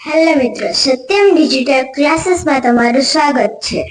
Hello મિત્રો, Satyam digital ક્લાસીસમાં તમારું સ્વાગત છે.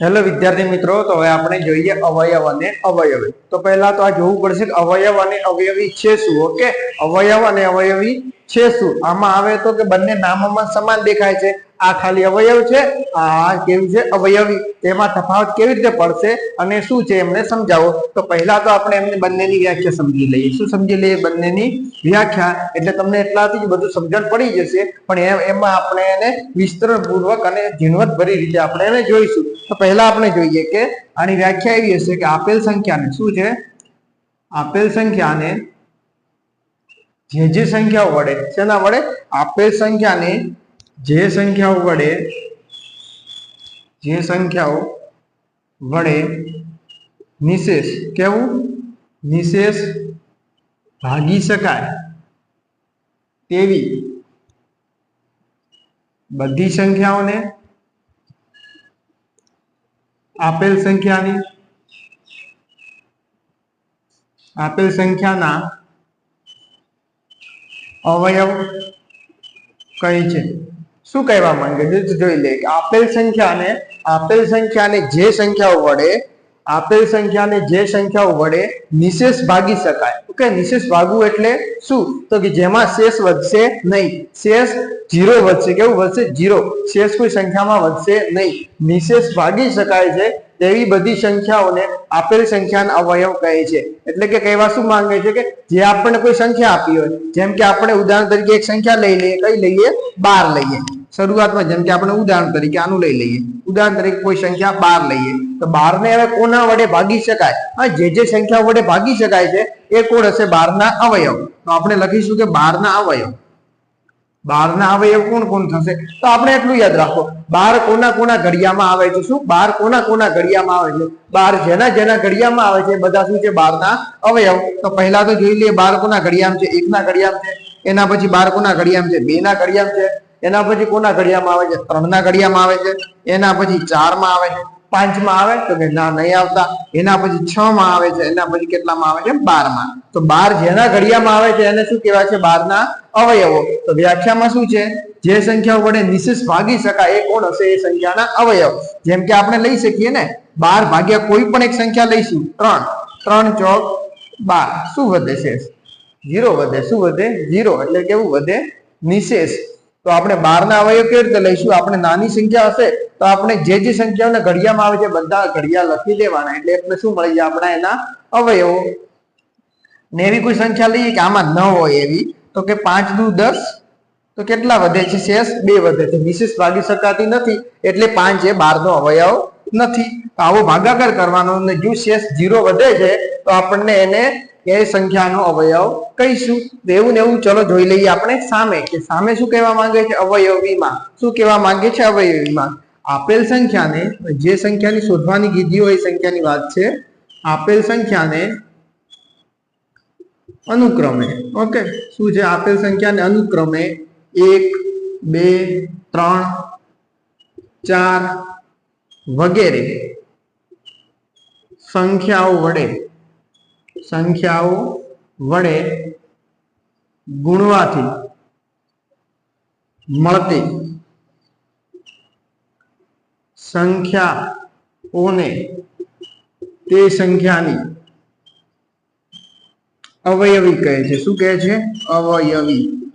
હેલો વિદ્યાર્થી મિત્રો, તો હવે આપણે જોઈએ અવયવ અને અવયવી. તો પહેલા તો આ જોવું પડશે કે અવયવ અને અવયવી છે શું ઓકે અવયવ અને અવયવી છે શું? આમાં આવે તો કે બંને નામોમાં સમાન દેખાય છે. આ ખાલી અવયવ છે? આ કેવું છે? અવયવી. તેમાં તફાવત કેવી રીતે પડશે અને શું છે એમને સમજાવો. તો પહેલા તો આપણે એમને બંનેની વ્યાખ્યા સમજી લઈએ. શું સમજી લઈએ બંનેની? વ્યાખ્યા. એટલે તમને એટલાથી જ બધું સમજણ પડી જશે, પણ એમાં આપણે એને વિસ્તરણપૂર્વક અને ઝીણવટ ભરી રીતે આપણે એને જોઈશું. તો પહેલા આપણે જોઈએ કે આની વ્યાખ્યા એવી હશે કે આપેલ સંખ્યાને શું છે? આપેલ સંખ્યાને જે જે સંખ્યા વડે, શેના વડે? આપેલ સંખ્યાને જે સંખ્યાઓ વડે, જે સંખ્યાઓ વડે નિશેષ કેવું? નિશેષ ભાગી શકાય તેવી બધી સંખ્યાઓને આપેલ સંખ્યાની, આપેલ સંખ્યાના અવયવ કઈ છે. શું કહેવા માંગે? છે જોઈ લે કે આપેલ સંખ્યાને આપેલ સંખ્યાને જે સંખ્યાઓ વડે, આપેલ સંખ્યાને જે સંખ્યાઓ વડે નિશેષ ભાગી શકાય. ઓકે, નિશેષ ભાગવું એટલે શું? તો કે જેમાં શેષ વધશે નહીં. શેષ જીરો વધશે. કેવું વધશે? જીરો. શેષ કોઈ સંખ્યામાં વધશે નહીં. નિશેષ ભાગી શકાય છે તેવી બધી સંખ્યાઓને આપેલ સંખ્યાના અવયવ કહે છે. એટલે કે કહેવા શું માંગે છે કે જે આપણને કોઈ સંખ્યા આપી હોય, જેમ કે આપણે ઉદાહરણ તરીકે એક સંખ્યા લઈ લઈએ, કઈ લઈએ? બાર લઈએ. શરૂઆતમાં જેમ કે આપણે ઉદાહરણ તરીકે આનું લઈ લઈએ. ઉદાહરણ તરીકે કોઈ સંખ્યા બાર લઈએ. તો બાર ને હવે કોના વડે ભાગી શકાય? હા, જે જે સંખ્યા વડે ભાગી શકાય છે, એ કોણ હશે? બારના અવયવ. તો આપણે લખીશું કે બારના અવયવ. બાર ના અવયવ કોણ કોણ થશે? તો આપણે એટલું યાદ રાખો. બાર કોના કોના ઘડિયામાં આવે છે? શું? બાર કોના કોના ઘડિયામાં આવે છે? બાર જેના જેના ઘડિયામાં આવે છે બધા શું છે? બાર ના અવયવ. તો પહેલા તો જોઈ લઈએ બાર કોના ઘડિયામાં છે? એક ના ઘડિયામાં છે. એના પછી બાર કોના ઘડિયામાં છે? બે ના ઘડિયામાં છે. એના પછી કોના ઘડિયામાં આવે છે? ત્રણ ના ઘડિયામાં આવે છે. એના પછી ચારમાં આવે છે. પાંચમાં આવે? તો કે ના, નહીં આવતા. એના પછી છ માં આવે છે. એના પછી કેટલામાં આવે છે? બારમાં તો બાર જેના ઘડિયામાં આવે છે એને શું કહેવાય છે? બાર ના અવયવો. તો વ્યાખ્યામાં શું છે? જે સંખ્યાઓ વડે નિશેષ ભાગી શકાય એ કોણ હશે? એ સંખ્યાના અવયવ. જેમ કે આપણે લઈ શકીએ ને, બાર ભાગ્યા કોઈ પણ એક સંખ્યા લઈશું. ત્રણ. ત્રણ ચોક બાર. શું વધે શેષ? જીરો વધે. શું વધે? જીરો એટલે કેવું વધે નિશેષ. તો આપણે બાર ના અવયવ કેવી રીતે લઈશું? આપણે નાની સંખ્યા હશે, તો આપણે જે જે સંખ્યાઓને ઘડિયામાં આવે છે, બધા ઘડિયા લખી દેવાના. એટલે આપણે શું મળી જાય આપણા એના અવયવો. ને એવી કોઈ સંખ્યા લઈએ કે આમાં ન હોય એવી. તો કે પાંચ દુ દસ, તો કેટલા વધે છે શેષ? બે વધે છે. નિશેષ ભાગી શકાતી નથી, એટલે પાંચ એ બાર નો અવયવ નથી. તો આવો ભાગાકાર કરવાનો અને જો શેષ જીરો વધે છે, તો આપણને એને એ સંખ્યાનો અવયવ કહીશું. તો એવું ને એવું ચલો જોઈ લઈએ આપણે સામે, કે સામે શું કહેવા માંગે છે? અવયવીમાં. શું કહેવા માંગે છે અવયવીમાં? આપેલ સંખ્યાને, જે સંખ્યાની શોધવાની કીધી હોય એ સંખ્યાની વાત છે. આપેલ સંખ્યાને અનુક્રમે. ઓકે શું છે? આપેલ સંખ્યાને અનુક્રમે એક, બે, ત્રણ, ચાર વગેરે. સંખ્યાઓ વડે. સંખ્યાઓ વડે ગુણવાથી મળતી સંખ્યાઓને તે સંખ્યાની અવયવી કહે છે. શું કહે છે? અવયવી.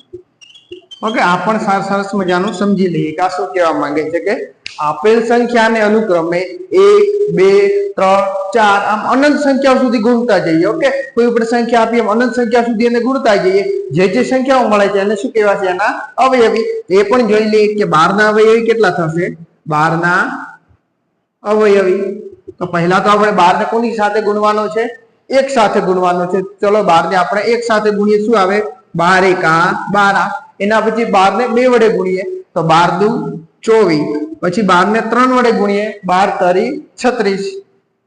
ઓકે, આ પણ સાર- સરસ મજાનું સમજી લઈએ. કે આ શું કહેવા માંગે છે કે આપેલ સંખ્યાને અનુક્રમે એક, બે, ત્રણ, ચાર, આમ અનંત સંખ્યાઓ સુધી ગુણતા જઈએ. ઓકે, કોઈ પણ સંખ્યા આપીએ અનંત સંખ્યા સુધી એને ગુણતા જઈએ. જે જે સંખ્યાઓ મળે છે એને શું કહેવાય છે? એના અવયવી. એ પણ જોઈ લઈએ કે બારના અવયવી કેટલા થશે? બારના અવયવી. તો પહેલા તો આપણે બાર કોની સાથે ગુણવાનો છે? એક સાથે ગુણવાનો છે. ચલો બાર ને આપણે એક સાથે ગુણીએ. શું આવે? બાર એકા બારા. એના પછી બાર ને બે વડે ગુણીએ. તો બાર દુ ચોવીસ. પછી બાર ને ત્રણ વડે ગુણીએ. બાર તરી છત્રીસ.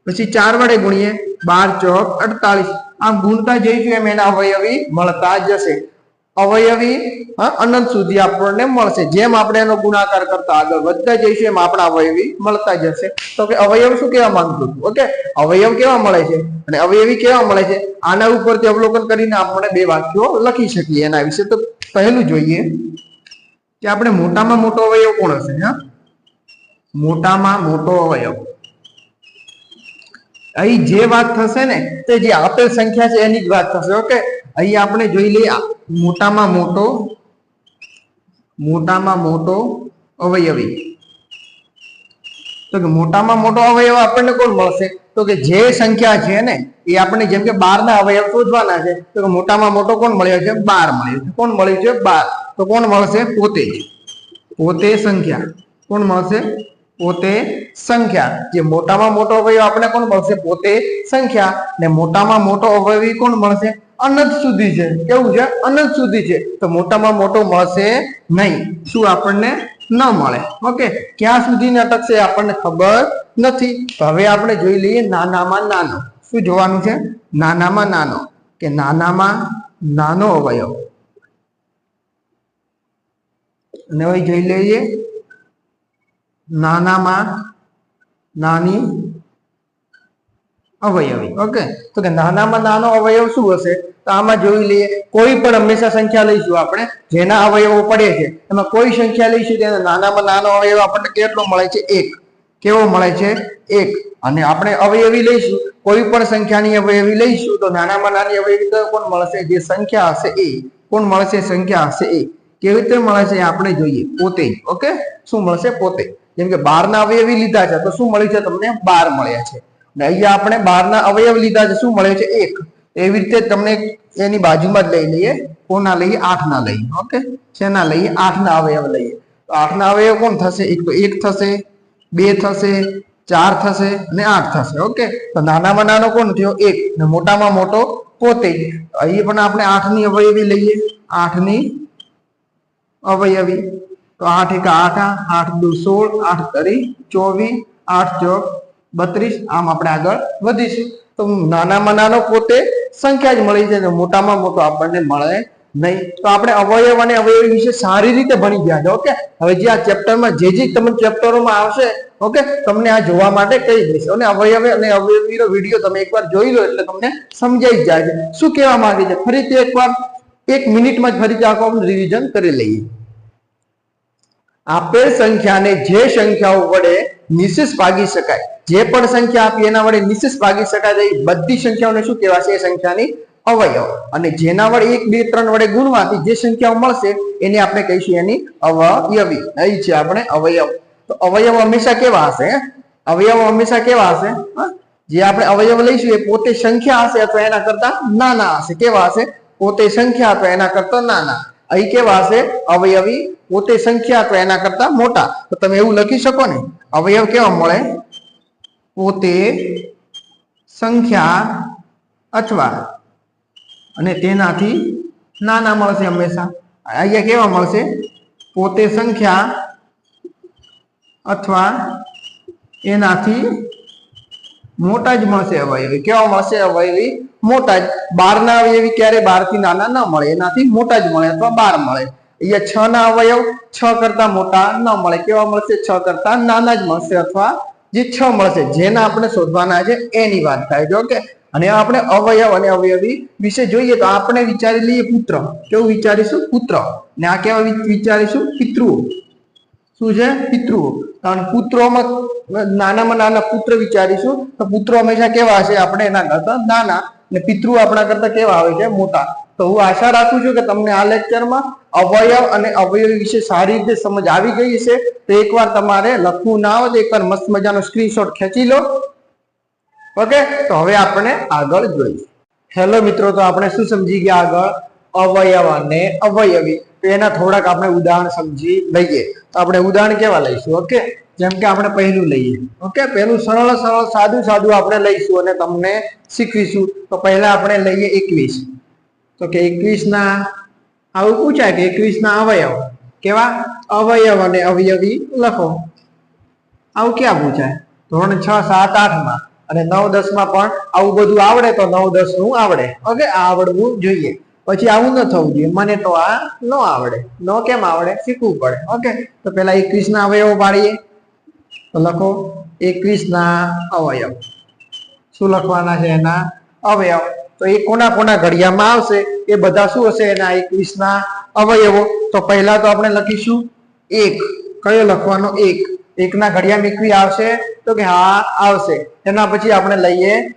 પછી ચાર વડે ગુણીએ. બાર ચોક અડતાલીસ. આમ ગુણતા જઈશું એમ એના અવયવી મળતા જશે. અવયવી અનંત સુધી આપણને મળશે. જેમ આપણે એનો ગુણાકાર કરતા આગળ વધતા જઈશું, એમ આપણા અવયવી મળતા જશે. તો કે અવયવ શું કેવા માંગતું હતું ઓકે? અવયવ કેવા મળે છે? અને અવયવી કેવા મળે છે? આના ઉપરથી અવલોકન કરીને આપણે બે વાક્યો લખી શકીએ એના વિશે. તો પહેલું જોઈએ કે આપણે મોટામાં મોટો અવયવ કોણ હશે? હા? મોટામાં મોટો અવયવ. અહીં જે વાત થશે ને, તે જે આપેલ સંખ્યા છે, એની જ વાત થશે. ઓકે? અહીં આપણે જોઈ લઈએ મોટામાં મોટો મોટામાં મોટો અવયવી. તો કે મોટામાં મોટો અવયવ આપણને કોણ મળશે? તો કે જે સંખ્યા છે ને, એ આપણે જેમ કે બાર ના અવયવ શોધવાના છે, તો કે મોટામાં મોટો કોણ મળ્યો છે? બાર મળ્યો છે. કોણ મળ્યું છે? બાર. તો કોણ મળશે? પોતે પોતે સંખ્યા. કોણ મળશે? પોતે સંખ્યા. જે મોટામાં મોટો અવયવ આપણે કોણ મળશે? પોતે સંખ્યા. ને મોટામાં મોટો અવયવી કોણ મળશે? અનંત સુધી છે. કેવું છે? અનંત સુધી છે. તો મોટામાં મોટો મળશે નહીં. શું આપણને ન મળે? ઓકે. ક્યાં સુધી અટકશે આપણને ખબર નથી. હવે આપણે જોઈ લઈએ નાનામાં નાનો. શું જોવાનું છે? નાનામાં નાનો. કે નાનામાં નાનો અવયવ. અને હવે જોઈ લઈએ નાનામાં નાની અવયવી. ઓકે તો કે નાનામાં નાનો અવયવ શું હશે? તો આમાં જોઈ લઈએ, કોઈ પણ હંમેશા સંખ્યા લઈશું આપણે. જેના અવયવો પડે છે, એમાં કોઈ સંખ્યા લઈશું તેના નાનામાં નાનો અવયવ આપણને કેટલો મળે છે? એક. કેવો મળે છે? એક. અને આપણે અવયવી લઈશું, કોઈ પણ સંખ્યાની અવયવી લઈશું, તો નાનામાં નાની અવયવી તો કોણ મળશે? જે સંખ્યા હશે એ. કોણ મળશે? સંખ્યા હશે એ. કેવી રીતે મળે છે આપણે જોઈએ. પોતે ઓકે શું મળશે? પોતે જેમ કે બાર ના અવયવી લીધા છે, તો શું મળ્યું છે? તમને બાર મળ્યા છે. અને અહીંયા આપણે બહારના અવયવ લીધા છે. શું મળે છે? એક. એવી રીતે તમને એની બાજુમાં જ લઈ લઈએ. કોના લઈએ? આઠ ના લઈએ. ઓકે? શેના લઈએ? આઠ ના અવયવ લઈએ. તો આઠ ના અવયવ કોણ થશે? એક તો એક થશે, બે થશે, ચાર થશે અને આઠ થશે. ઓકે? તો નાનામાં નાનો કોણ થયો? એક. ને મોટામાં મોટો પોતે જ અહીં પણ આપણે આઠની અવયવી લઈએ. આઠની અવયવી. તો આઠ એક આઠ આઠ દુ સોળ, આઠ તરી ચોવીસ, આઠ ચોક બત્રીસ, આમ આપણે આગળ વધીશું. તો નાનામાં નાનો પોતે સંખ્યા જ મળી જાય મોટામાં મોટો આપણને મળે નહીં. તો આપણે અવયવ અને અવયવી વિશે સારી રીતે ભણી ગયા છે, ઓકે? હવે જે આ ચેપ્ટરમાં, જે જે તમને ચેપ્ટરોમાં આવશે, ઓકે? તમને આ જોવા માટે કહી દઈશ. અને અવયવ અને અવયવીનો વીડિયો તમે એકવાર જોઈ લો એટલે તમને સમજાઈ જાય છે. શું કહેવા માંગે છે? ફરીથી એકવાર એક મિનિટમાં જ ફરીથી આખો રિવિઝન કરી લઈએ. આપેલ સંખ્યાને જે સંખ્યાઓ વડે નિશેષ ભાગી શકાય જે પણ સંખ્યા આપી એના વડે નિશેષ ભાગી શકાય એ બધી સંખ્યાઓને શું કહેવાશે? એ સંખ્યાની અવયવ. અને જેના વડે એક, બે, ત્રણ વડે ગુણવાથી જે સંખ્યાઓ મળશે એને આપણે કહીશું એની અવયવી. અહીં છે આપણે અવયવ. તો અવયવ હંમેશા કેવા હશે? અવયવ હંમેશા કેવા હશે? જે આપણે અવયવ લઈશું એ પોતે સંખ્યા હશે અથવા એના કરતા નાના હશે. કેવા હશે? પોતે સંખ્યા અથવા એના કરતા નાના. અહીં કેવા હશે? અવયવી પોતે સંખ્યા અથવા એના કરતા મોટા. તો તમે એવું લખી શકો ને? અવયવ કેવા મળે? પોતે સંખ્યા અથવા અને તેનાથી નાના મળશે હંમેશા. અહીંયા કેવા મળશે? પોતે સંખ્યા અથવા એનાથી મોટા જ મળશે અવયવી. કેવા મળશે અવયવી? મોટા જ. બાર ના અવયવી ક્યારે? બારથી નાના ન મળે. એનાથી મોટા જ મળે અથવા બાર મળે. અહીંયા છ ના અવયવ, છ કરતા મોટા ન મળે. કેવા મળશે? છ કરતા નાના જ મળશે અથવા જે છ મળશે જેના આપણે શોધવાના છે, એની વાત થાય છે ઓકે અને આપણે અવયવ અને અવયવી વિશે જોઈએ તો આપણે વિચારી લઈએ પુત્ર. કેવું વિચારીશું? પુત્ર. ને આ કેવા વિચારીશું? પિતૃઓ. શું છે? પિતૃઓ. કારણ પુત્રોમાં, નાનામાં નાના પુત્ર વિચારીશું, તો પુત્રો હંમેશા કેવા હશે? આપણે એના કરતા નાના ને પિતૃ આપણા કરતા કેવા આવે છે? મોટા. તો હું આશા રાખું છું કે તમને આ લેક્ચરમાં અવયવ અને અવયવ વિશે સારી રીતે સમજ આવી ગઈ છે તો એકવાર તમારે લખવું ના આવે એકવાર મસ્ત મજાનો સ્ક્રીનશોટ ખેંચી લો. ઓકે તો હવે આપણે આગળ જોઈએ. હેલો મિત્રો, તો આપણે શું સમજી ગયા આગળ? અવયવ અને અવયવી. તો એના થોડાક આપણે ઉદાહરણ સમજી લઈએ. તો આપણે ઉદાહરણ કેવા લઈશું? ઓકે જેમ કે આપણે પહેલું લઈએ. ઓકે પહેલું સરળ સરળ, સાદું સાદું આપણે લઈશું અને તમને શીખવીશું. તો પહેલા આપણે લઈએ એકવીસ. તો કે એકવીસ ના આવું પૂછાય કે એકવીસ ના અવયવ કેવા? અવયવ અને અવયવી લખો. આવું ક્યાં પૂછાય? ધોરણ છ, સાત આઠમાં અને નવ દસમાં પણ આવું બધું આવડે તો નવ દસનું આવડે. ઓકે આ આવડવું જોઈએ. પછી આવું ન થવું જોઈએ. મને તો આ ન આવડે. ન કેમ આવડે? શીખવું પડે. ઓકે તો પેલા એકવીસ ના અવયવો પાડીએ. તો લખો એકવીસના અવયવ. શું લખવાના છે એના? અવયવ. તો એ કોના કોના ઘડિયામાં આવશે? એ બધા શું હશે? એના એકવીસના અવયવો. તો પહેલા તો આપણે લખીશું એક. કયો લખવાનો? એક. એકના ઘડિયામાં એકવી આવશે? તો કે હા, આવશે. એના પછી આપણે લઈએ.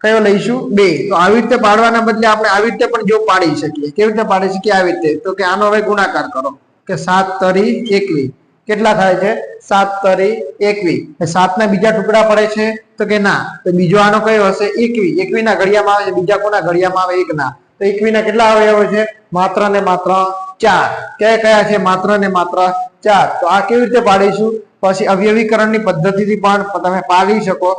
કયો લઈશું? બે. તો આવી રીતે પાડવાના બદલે આપણે આવી રીતે પણ જો પાડી શકીએ. કેવી રીતે પાડી શકીએ? આવી રીતે. તો કે આનો હવે ગુણાકાર કરો. કે સાત તરી એકવી. કેટલા થાય છે? સાત તરી એકવી. સાત ના બીજા ટુકડા પડે છે તો કે ના? તો બીજો આનો કયો હશે? એકવી. એકવી ના ઘડિયામાં આવે છે, બીજા કોના ઘડિયામાં આવે? એક ના તો એકવી ના કેટલા અવયવો છે? માત્ર ને માત્ર ચાર. કયા કયા છે? માત્ર ને માત્ર ચાર. તો આ કેવી રીતે પાડીશું? પછી અવયવીકરણની પદ્ધતિથી પણ તમે પાડી શકો.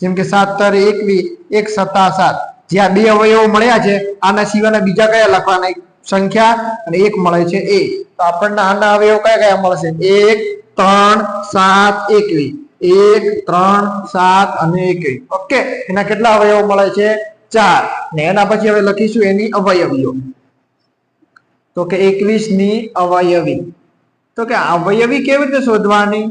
જેમ કે સાત તર એકવી, એક સત્તા સાત. જ્યાં બે અવયવો મળ્યા છે, આના સિવાયના બીજા કયા લખવાના? સંખ્યા અને એક મળે છે એ. તો આપણને આના અવયવ કયા કયા મળશે? એક, ત્રણ, સાત, એકવી. એક, ત્રણ, સાત અને એકવી. ઓકે? એના કેટલા અવયવો મળે છે? ચાર. ને એના પછી હવે લખીશું એની અવયવીઓ. તો કે એકવીસની અવયવી. તો કે અવયવી કેવી રીતે શોધવાની?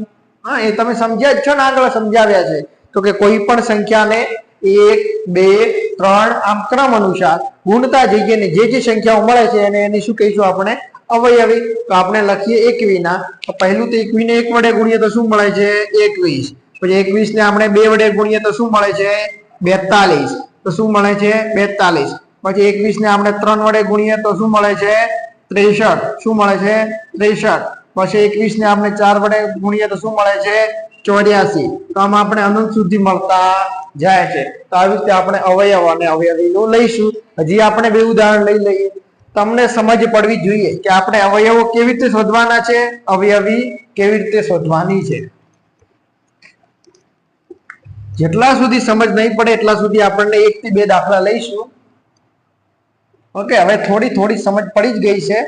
હા, એ તમે સમજ્યા જ છો ને આગળ, સમજાવ્યા છે. તો કે કોઈ પણ સંખ્યાને એક, બે, ત્રણ, આમ ક્રમ અનુસાર. ગુણતા જઈએ ને, જે જે સંખ્યાઓ મળે છે એને એની શું કહીશું આપણે? અવયવી. તો આપણે લખીએ એકવીના. તો પહેલું તો એકવીને એક વડે ગુણીએ તો શું મળે છે? એકવીસ. પછી એકવીસ ને આપણે બે વડે ગુણીએ તો શું મળે છે? બેતાલીસ. તો શું મળે છે? બેતાલીસ. પછી એકવીસ ને આપણે ત્રણ વડે ગુણીએ તો શું મળે છે? ત્રેસઠ. શું મળે છે? ત્રેસઠ. પછી એકવીસ ને આપણે ચાર વડે ગુણીએ તો શું મળે છે? ચોર્યાસી. તો આમ આપણે અનંત સુધી મળતા જાય છે. તો આવી રીતે આપણે અવયવ અને અવયવીનું લઈશું. હજી આપણે બે ઉદાહરણ લઈ લઈએ. તમને સમજ પડવી જોઈએ કે આપણે અવયવો કેવી રીતે શોધવાના છે? અવયવી કેવી રીતે શોધવાની છે? જેટલા સુધી સમજ નહીં પડે એટલા સુધી આપણને એક થી બે દાખલા લઈશું. ઓકે, હવે થોડી થોડી સમજ પડી જ ગઈ છે.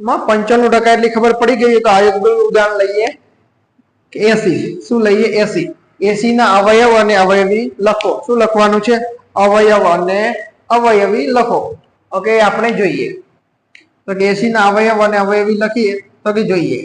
માં પંચાણું ટકા એટલી ખબર પડી ગઈ તો આ ઉદાહરણ લઈએ એસી શું લઈએ એસી એસી ના અવયવ અને અવયવી લખો. શું લખવાનું છે? અવયવ અને અવયવી લખો. ઓકે આપણે જોઈએ. તો કે એસી ના અવયવ અને અવયવી લખીએ તો કે જોઈએ.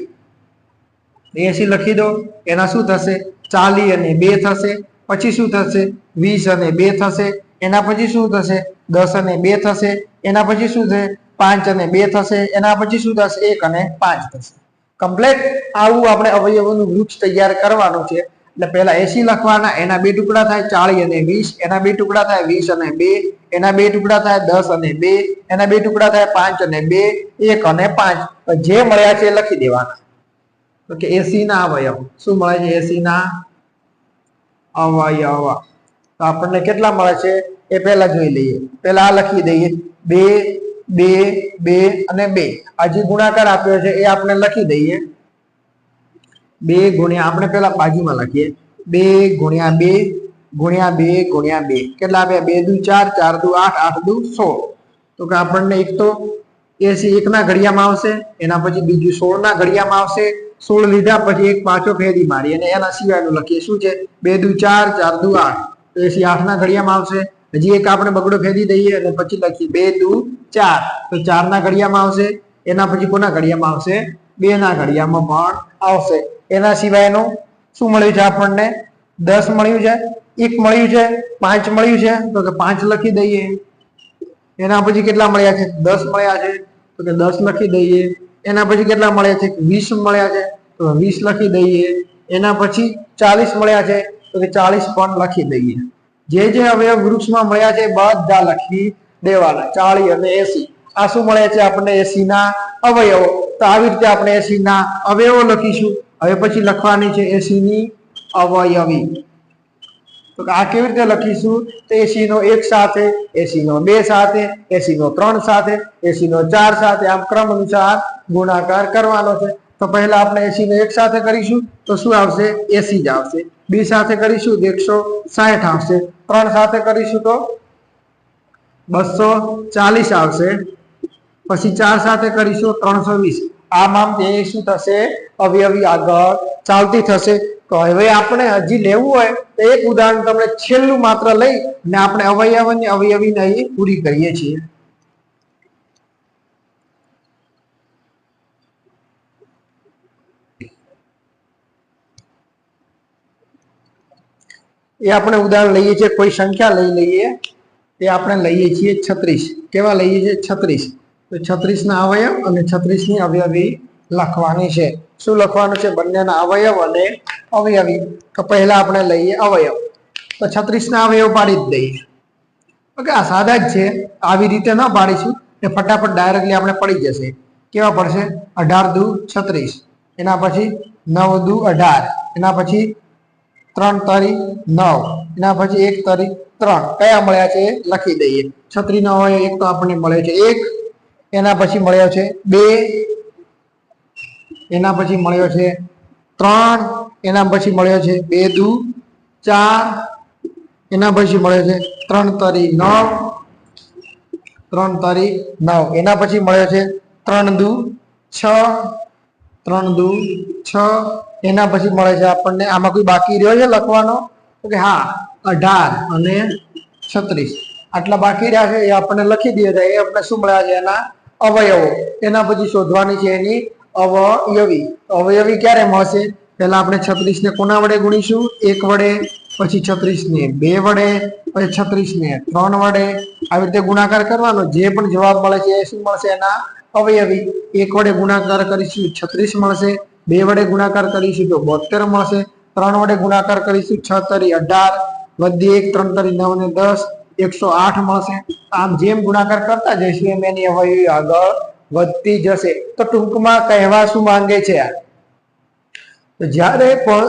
એસી લખી દો, એના શું થશે? ચાલી અને બે થશે. પછી શું થશે? વીસ અને બે થશે. એના પછી શું થશે? દસ અને બે થશે. એના પછી શું થશે? પાંચ અને બે થશે, એના પછી શું થશે? એક અને પાંચ થશે. કમ્પ્લેટ આવું આપણે અવયવોનું વૃક્ષ તૈયાર કરવાનું છે. એટલે પહેલા એસી લખવાના, એના બે ટુકડા થાય ચાળી અને વીસ, એના બે ટુકડા થાય વીસ અને બે, એના બે ટુકડા થાય દસ અને બે, એના બે ટુકડા થાય પાંચ અને બે, એક અને પાંચ. જે મળ્યા છે લખી દેવાના. તો કે એસી ના અવયવ. શું મળે છે એસી ના અવયવ. તો આપણને કેટલા મળે છે? એ પહેલા જોઈ લઈએ. પહેલા આ લખી દઈએ. બે બે બે અને બે. આ જે ગુણાકાર આપ્યો છે, એ આપણે લખી દઈએ. બે ગુણ્યા, આપણે પેલા બાજુમાં લખીએ. બે ગુણ્યા બે ગુણ્યા બે ગુણ્યા બે. કેટલા આપ્યા? બે, દુ, ચાર ચાર, દુ, આઠ આઠ, દુ, સોળ. તો કે આપણને એક તો એસી એકના ઘડિયામાં આવશે, એના પછી બીજું સોળ ના ઘડિયામાં આવશે. સોળ લીધા પછી એક પાછો ફેરી મારી અને એના સિવાયનું લખીએ. શું છે? બે, દુ, ચાર ચાર, દુ, આઠ. તો એસી આઠ ના ઘડિયામાં આવશે. હજી એક આપણે બગડો ફેરી દઈએ અને પછી લખીએ બે દુ ચાર. તો ચાર ના ઘડિયામાં આવશે, એના પછી કોના ઘડિયામાં આવશે? બે ના ઘડિયામાં પણ આવશે. એના સિવાયનું શું મળ્યું છે આપણને? દસ મળ્યું છે, એક મળ્યું છે, પાંચ મળ્યું છે. તો કે પાંચ લખી દઈએ. એના પછી કેટલા મળ્યા છે? દસ મળ્યા છે. તો કે દસ લખી દઈએ. એના પછી કેટલા મળ્યા છે? વીસ મળ્યા છે. તો વીસ લખી દઈએ. એના પછી ચાલીસ મળ્યા છે. તો કે ચાલીસ પણ લખી દઈએ. જે જે અવયવ વૃક્ષમાં મળ્યા છે બધા લખી દેવાના, ચાળી અને એસી. આ શું મળે છે આપણને? એસી ના અવયવો. તો આવી રીતે આપણે એસી ના અવયવો લખીશું. હવે પછી લખવાની છે એસી ની અવયવી. તો આ કેવી રીતે લખીશું? તો એસી નો એક સાથે એસી નો બે સાથે એસી નો ત્રણ સાથે એસી નો ચાર સાથે. આમ ક્રમ અનુસાર ગુણાકાર કરવાનો છે. તો પહેલા આપણે એસી ને એક સાથે કરીશું. તો શું આવશે? એસી જ આવશે. બે સાથે કરીશું તો એકસો સાઠ આવશે. ત્રણ સાથે કરીશું તો બસો ચાલીસ આવશે. પછી ચાર સાથે કરીશું, ત્રણસો વીસ. આમ આમ તે શું થશે? અવયવી આગળ ચાલતી થશે. તો હવે આપણે હજી લેવું હોય, તો એક ઉદાહરણ તમને છેલ્લું માત્ર લઈ ને આપણે અવયવ અવયવીને અહીં પૂરી કરીએ છીએ. એ આપણે ઉદાહરણ લઈએ છીએ, કોઈ સંખ્યા લઈ લઈએ, એ આપણે લઈએ છીએ છત્રીસ. કેવા લઈએ છીએ? છત્રીસ. તો છત્રીસ ના અવયવ અને છત્રીસની અવયવી લખવાની છે. શું લખવાનું છે? બંનેના અવયવ અને અવયવી. તો પહેલા આપણે લઈએ અવયવ. તો છત્રીસ ના અવયવ પાડી જ દઈએ. ઓકે, આ સાદા જ છે. આવી રીતે ન પાડીશું. એ ફટાફટ ડાયરેક્ટલી આપણે પડી જશે. કેવા પડશે? અઢાર દુ છત્રીસ. એના પછી નવ દુ અઢાર. એના પછી ત્રણ તારીખ નવ. એના પછી એક તારીખ ત્રણ. કયા મળ્યા છે લખી દઈએ. છત્રી ન હોય એક તો આપણને મળ્યો છે એક. એના પછી મળ્યો છે બે. એના પછી મળ્યો છે ત્રણ. એના પછી મળ્યો છે બે દુ. ચાર. એના પછી મળ્યો છે ત્રણ તારી નવ. ત્રણ તારી નવ. એના પછી મળ્યો છે ત્રણ દુ છ. ત્રણ દુ છ. એના પછી મળે છે આપણને, આમાં કોઈ બાકી રહ્યો છે લખવાનો? તો કે હા, અઢાર અને છત્રીસ. આટલા બાકી રહ્યા છે, એ આપણને લખી દઈએ છે, એ આપણે શું મળ્યા છે એના અવયવો. એના પછી શોધવાની છે એની અવયવી. અવયવી ક્યારે મળશે? પહેલા આપણે છત્રીસ ને કોના વડે ગુણીશું? એક વડે, પછી છત્રીસ ને બે વડે, પછી છત્રીસ ને ત્રણ વડે. આવી રીતે ગુણાકાર કરવાનો. જે પણ જવાબ મળે છે, એ શું મળશે એના અવયવી. એક વડે ગુણાકાર કરીશું, છત્રીસ મળશે. બે વડે ગુણાકાર કરીશું તો બોતેર મળશે, ત્રણ વડે ગુણાકાર કરીશું છ તરી અઢાર, વધી એક, ત્રણ તરી નવ ને દસ, એકસો આઠ મળશે. આમ જેમ ગુણાકાર કરતા જઈશું એમ એની અવયવી આગળ વધતી જશે. તો ટૂંકમાં કહેવા શું માંગે છે આ? જ્યારે પણ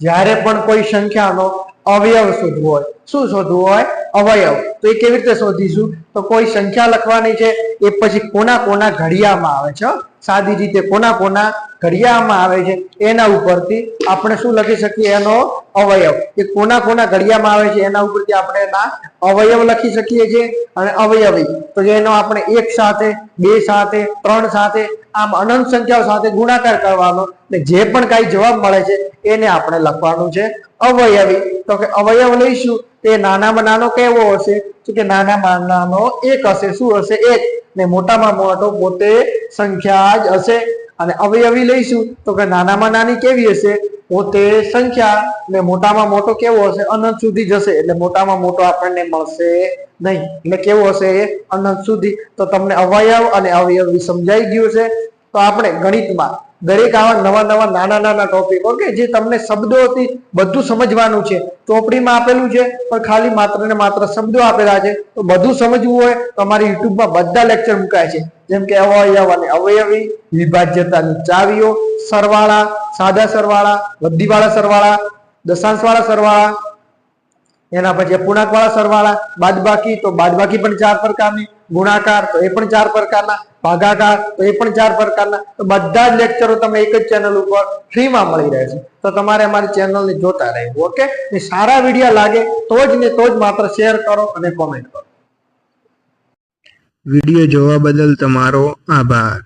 જ્યારે પણ કોઈ સંખ્યાનો અવયવ શોધવો હોય, શું શોધવું હોય? અવયવ. તો એ કેવી રીતે શોધીશું? તો કોઈ સંખ્યા લખવાની છે, એ પછી કોના કોના ઘડિયામાં આવે છે. સાદી રીતે કોના કોના ઘડિયામાં આવે છે, એના ઉપરથી આપણે શું લખી શકીએ? એનો અવયવ. એ કોના કોના ઘડિયામાં આવે છે, એના ઉપરથી આપણે એના અવયવ લખી શકીએ છીએ અને અવયવી. તો જેનો આપણે એક સાથે, બે સાથે, ત્રણ સાથે, આમ અનંત સંખ્યાઓ સાથે ગુણાકાર કરવાનો ને જે પણ કાંઈ જવાબ મળે છે, એને આપણે લખવાનું છે અવયવી. તો કે અવયવ લઈશું તે નાનામાં નાનો કેવો હશે? તો કે નાનામાં નાનો એક હશે. શું હશે? એક. ને મોટામાં મોટો પોતે સંખ્યા જ હશે. અને અવયવી લઈશું. તો કે નાનામાં નાની કેવી હશે? પોતે સંખ્યા ને મોટામાં મોટો કેવો હશે? અનંત સુધી જશે. એટલે મોટામાં મોટો આપણને મળશે નહીં. એટલે કેવો હશે? અનંત સુધી. તો તમને અવયવ અને અવયવી સમજાઈ ગયું છે તો આપણે ગણિતમાં દરેક આવા નવા નવા નાના નાના ટોપિક ઓકે જે તમને શબ્દોથી બધું સમજવાનું છે. ચોપડીમાં આપેલું છે, પણ ખાલી માત્ર ને માત્ર શબ્દો આપેલા છે. તો બધું સમજવું હોય તો અમારી યુટ્યુબમાં બધા લેક્ચર મુકાય છે. જેમ કે અવયવ અને અવયવી, વિભાજ્યતાની ચાવીઓ, સરવાળા, સાદા સરવાળા વધીવાળા સરવાળા, દશાંશવાળા સરવાળા, એના પછી પૂર્ણાંક વાળા સરવાળા, બાદબાકી, તો બાદબાકી પણ ચાર પ્રકારની, ગુણાકાર, તો એ પણ ચાર પ્રકારના ભાગાકાર, તો એ પણ ચાર પ્રકારના. તો બધા જ લેક્ચરો તમે એક જ ચેનલ ઉપર ફ્રીમાં મળી રહે છે. તો તમારે અમારી ચેનલને જોતા રહેવું ઓકે ને સારા વીડિયો લાગે, તો જ ને તો જ માત્ર શેર કરો અને કોમેન્ટ કરો. વીડિયો જોવા બદલ તમારો આભાર.